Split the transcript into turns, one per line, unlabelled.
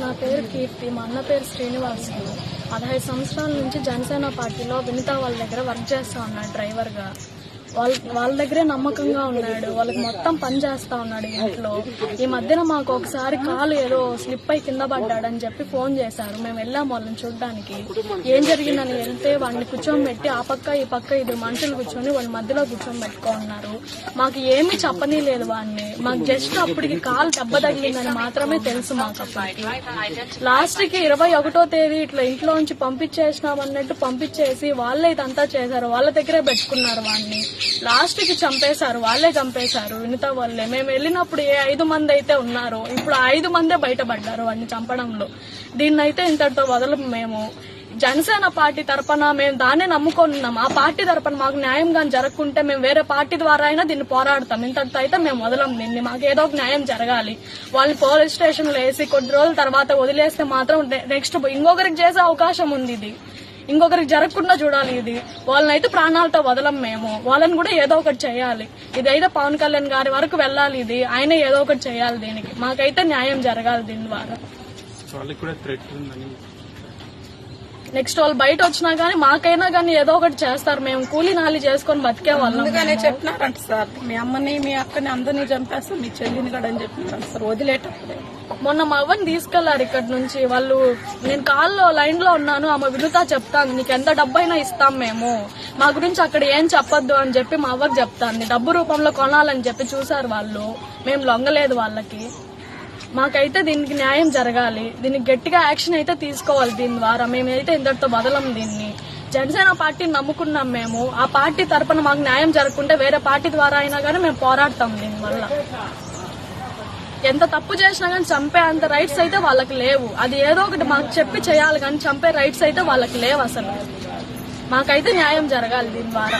నా పేరు కీర్తి మా అన్న పేరు శ్రీనివాసులు పదహైదు సంవత్సరాల నుంచి జనసేన పార్టీలో వినితా వాళ్ళ దగ్గర వర్క్ చేస్తా ఉన్నాను డ్రైవర్గా. వాళ్ళ వాళ్ళ దగ్గరే నమ్మకంగా ఉన్నాడు. వాళ్ళకి మొత్తం పని చేస్తా ఉన్నాడు ఇంట్లో. ఈ మధ్యన మాకు ఒకసారి కాలు ఏదో స్లిప్ అయి కింద పడ్డాడని చెప్పి ఫోన్ చేశారు. మేము వెళ్ళాం వాళ్ళని చూడడానికి. ఏం జరిగిందని వెళ్తే వాడిని కూర్చోబెట్టి ఆ పక్క ఈ పక్క ఇద్దరు మనుషులు కూర్చొని వాళ్ళ మధ్యలో కూర్చొని పెట్టుకున్నారు. మాకు ఏమీ చెప్పనీ లేదు వాడిని. మాకు జస్ట్ అప్పటికి కాలు దెబ్బ తగిలిందని మాత్రమే తెలుసు మాకు అప్పటికి. లాస్ట్కి ఇరవై ఒకటో తేదీ ఇట్లా ఇంట్లో నుంచి పంపించేసినాం అన్నట్టు పంపించేసి వాళ్ళే ఇదంతా చేశారు. వాళ్ళ దగ్గరే పెట్టుకున్నారు వాడిని. లాస్ట్కి చంపేశారు వాళ్ళే చంపేశారు. వినిత వాళ్ళే. మేము వెళ్ళినప్పుడు ఏ ఐదు మంది అయితే ఉన్నారో ఇప్పుడు ఐదు మందే బయటపడ్డారు వాడిని చంపడంలో. దీన్ని అయితే ఇంతటితో వదలం మేము. జనసేన పార్టీ తరపున మేము దాన్నే నమ్ముకొని ఉన్నాం. ఆ పార్టీ తరపున మాకు న్యాయం కానీ జరగకుంటే మేము వేరే పార్టీ ద్వారా అయినా దీన్ని పోరాడతాం. ఇంతటితో అయితే మేము వదలం దీన్ని. మాకు ఏదో ఒక న్యాయం జరగాలి. వాళ్ళని పోలీస్ స్టేషన్లో వేసి కొద్ది రోజుల తర్వాత వదిలేస్తే మాత్రం నెక్స్ట్ ఇంకొకరికి చేసే అవకాశం ఉంది ఇది. ఇంకొకరికి జరగకుండా చూడాలి ఇది. వాళ్ళని అయితే ప్రాణాలతో వదలం మేము. వాళ్ళని కూడా ఏదో ఒకటి చేయాలి. ఇదైతే పవన్ కళ్యాణ్ గారి వరకు వెళ్ళాలి ఇది. ఆయన ఏదో ఒకటి చేయాలి దీనికి. మాకైతే న్యాయం జరగాలి దీని ద్వారా
వాళ్ళకి కూడా థ్రెట్ ఉందని
నెక్స్ట్ వాళ్ళు బయట వచ్చినా గానీ మాకైనా గానీ ఏదో ఒకటి చేస్తారు. మేము కూలీ నాలి చేసుకొని బతికే వాళ్ళం.
ముందుగానే చెప్పినారంట సార్. మీ అమ్మని మీ అక్కని అందరినీ చంపేస్తాం మీ చెల్లిని కూడా అని చెప్పినారంట సార్. వదిలేటప్పుడే.
మొన్న మా అవ్వని తీసుకెళ్ళారు ఇక్కడ నుంచి. వాళ్ళు నేను కాల్లో లైన్లో ఉన్నాను. ఆమె వినుత చెప్తాను నీకు ఎంత డబ్బైనా ఇస్తాం మేము. మా గురించి అక్కడ ఏం చెప్పొద్దు అని చెప్పి మా అవ్వకి చెప్తాను డబ్బు రూపంలో కొనాలని చెప్పి చూసారు వాళ్ళు. మేము లొంగలేదు వాళ్ళకి. మాకైతే దీనికి న్యాయం జరగాలి. దీనికి గట్టిగా యాక్షన్ అయితే తీసుకోవాలి దీని ద్వారా. మేమైతే ఇంతటితో బదలం దీన్ని. జనసేన పార్టీని నమ్ముకున్నాం మేము. ఆ పార్టీ తరపున మాకు న్యాయం జరగకుంటే వేరే పార్టీ ద్వారా అయినా కానీ మేము పోరాడతాం దీనివల్ల ఎంత తప్పు చేసినా కానీ చంపే అంత రైట్స్ అయితే వాళ్ళకి లేవు. అది ఏదో ఒకటి మాకు చెప్పి చేయాలి కానీ చంపే రైట్స్ అయితే వాళ్ళకి లేవు అసలు. మాకైతే న్యాయం జరగాలి దీని ద్వారా.